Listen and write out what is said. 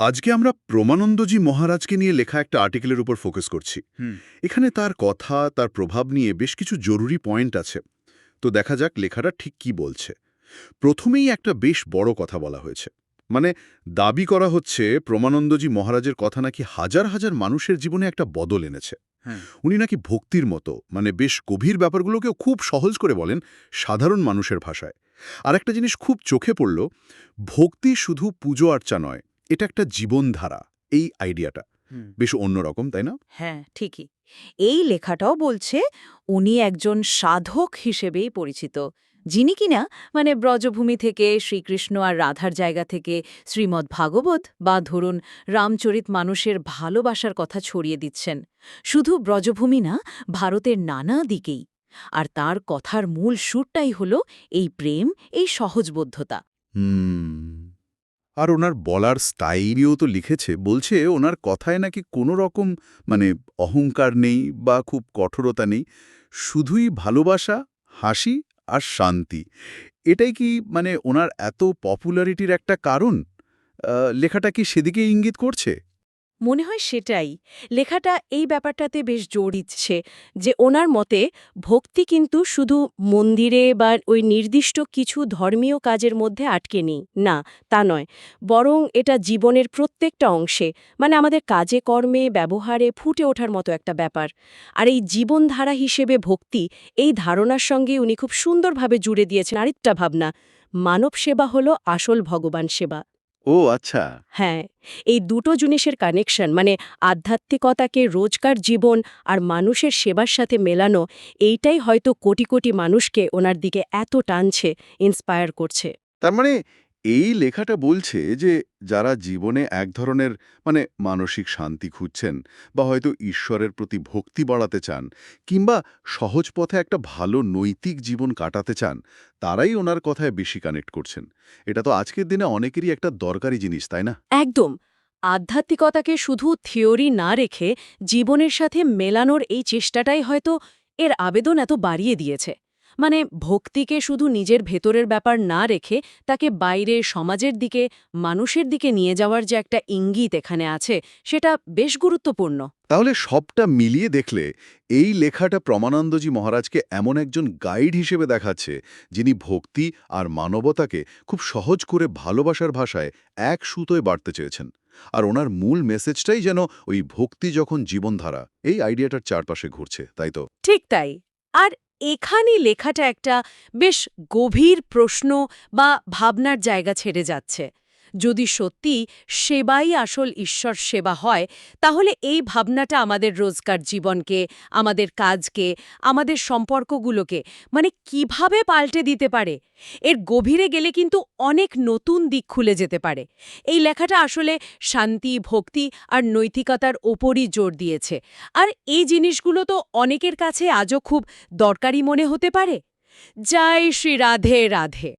আজকে আমরা প্রমানন্দজি মহারাজকে নিয়ে লেখা একটা আর্টিকেলের উপর ফোকাস করছি। এখানে তার কথা তার প্রভাব নিয়ে বেশ কিছু জরুরি পয়েন্ট আছে। তো দেখা যাক লেখাটা ঠিক কি বলছে। প্রথমেই একটা বেশ বড় কথা বলা হয়েছে। মানে দাবি করা হচ্ছে প্রমানন্দজি মহারাজের কথা নাকি হাজার হাজার মানুষের জীবনে একটা বদল এনেছে। হ্যাঁ। উনি নাকি ভক্তির মতো মানে বেশ গভীর ব্যাপারগুলোকেও খুব সহজ করে বলেন সাধারণ মানুষের ভাষায়। আর একটা জিনিস খুব চোখে পড়ল ভক্তি শুধু পুজো আর্চা নয় এটা একটা জীবনধারা এই আইডিয়াটা। বেশ অন্যরকম তাই না? হ্যাঁ ঠিকই। এই লেখাটাও বলছে উনি একজন সাধক হিসেবেই পরিচিত যিনি কিনা মানে ব্রজভূমি থেকে শ্রীকৃষ্ণ আর রাধার জায়গা থেকে শ্রীমদ্ ভাগবত বা ধরুন রামচরিত মানুষের ভালোবাসার কথা ছড়িয়ে দিচ্ছেন। শুধু ব্রজভূমি না ভারতের নানা দিকেই। আর তার কথার মূল সুরটাই হল এই প্রেম এই সহজবোধ্যতা। হুম। আর ওনার বলার স্টাইলও তো লিখেছে, বলছে ওনার কথায় নাকি কোনো রকম মানে অহংকার নেই বা খুব কঠোরতা নেই, শুধুই ভালোবাসা, হাসি আর শান্তি। এটাই কি মানে ওনার এত পপুলারিটির একটা কারণ? লেখাটা কি সেদিকে ইঙ্গিত করছে? মনে হয় সেটাই। লেখাটা এই ব্যাপারটাতে বেশ জোর দিচ্ছে যে ওনার মতে ভক্তি কিন্তু শুধু মন্দিরে বা ওই নির্দিষ্ট কিছু ধর্মীয় কাজের মধ্যে আটকে নেই। না, তা নয়। বরং এটা জীবনের প্রত্যেকটা অংশে মানে আমাদের কাজে, কর্মে, ব্যবহারে ফুটে ওঠার মতো একটা ব্যাপার। আর এই জীবনধারা হিসেবে ভক্তি, এই ধারণার সঙ্গে উনি খুব সুন্দরভাবে জুড়ে দিয়েছেন আরেকটা ভাবনা। মানব সেবা হলো আসল ভগবান সেবা। ও আচ্ছা। হ্যাঁ এই দুটো জিনিসের কানেকশন মানে আধ্যাত্মিকতাকে রোজকার জীবন আর মানুষের সেবার সাথে মেলানো এইটাই হয়তো কোটি কোটি মানুষকে ওনার দিকে এত টানছে ইন্সপায়ার করছে। তার মানে এই লেখাটা বলছে যে যারা জীবনে এক ধরনের মানে মানসিক শান্তি খুঁজছেন বা হয়তো ঈশ্বরের প্রতি ভক্তি বাড়াতে চান কিংবা সহজ পথে একটা ভালো নৈতিক জীবন কাটাতে চান, তারাই ওনার কথায় বেশি কানেক্ট করছেন। এটা তো আজকের দিনে অনেকেরই একটা দরকারি জিনিস, তাই না? একদম। আধ্যাত্মিকতাকে শুধু থিওরি না রেখে জীবনের সাথে মেলানোর এই চেষ্টাটাই হয়তো এর আবেদন এত বাড়িয়ে দিয়েছে। মানে ভক্তিকে শুধু নিজের ভেতরের ব্যাপার না রেখে তাকে বাইরে সমাজের দিকে মানুষের দিকে নিয়ে যাওয়ার যে একটা ইঙ্গিত এখানে আছে সেটা বেশ গুরুত্বপূর্ণ। তাহলে সবটা মিলিয়ে দেখলে এই লেখাটা প্রমানন্দজি মহারাজকে এমন একজন গাইড হিসেবে দেখাচ্ছে যিনি ভক্তি আর মানবতাকে খুব সহজ করে ভালোবাসার ভাষায় এক সুতোয় বাড়তে চেয়েছেন। আর ওনার মূল মেসেজটাই যেন ওই ভক্তি যখন জীবনধারা এই আইডিয়াটার চারপাশে ঘুরছে তাই তো? ঠিক তাই। আর এখানেই লেখাটা একটা বেশ গভীর প্রশ্ন বা ভাবনার জায়গা ছেড়ে যাচ্ছে। যদি সত্যি সেবাই আসল ঈশ্বর সেবা হয়, তাহলে এই ভাবনাটা আমাদের রোজকার জীবনকে, আমাদের কাজকে, আমাদের সম্পর্কগুলোকে মানে কীভাবে পাল্টে দিতে পারে? এর গভীরে গেলে কিন্তু অনেক নতুন দিক খুলে যেতে পারে। এই লেখাটা আসলে শান্তি, ভক্তি আর নৈতিকতার ওপরই জোর দিয়েছে। আর এই জিনিসগুলো তো অনেকের কাছে আজও খুব দরকারি মনে হতে পারে। জয় শ্রী রাধে রাধে।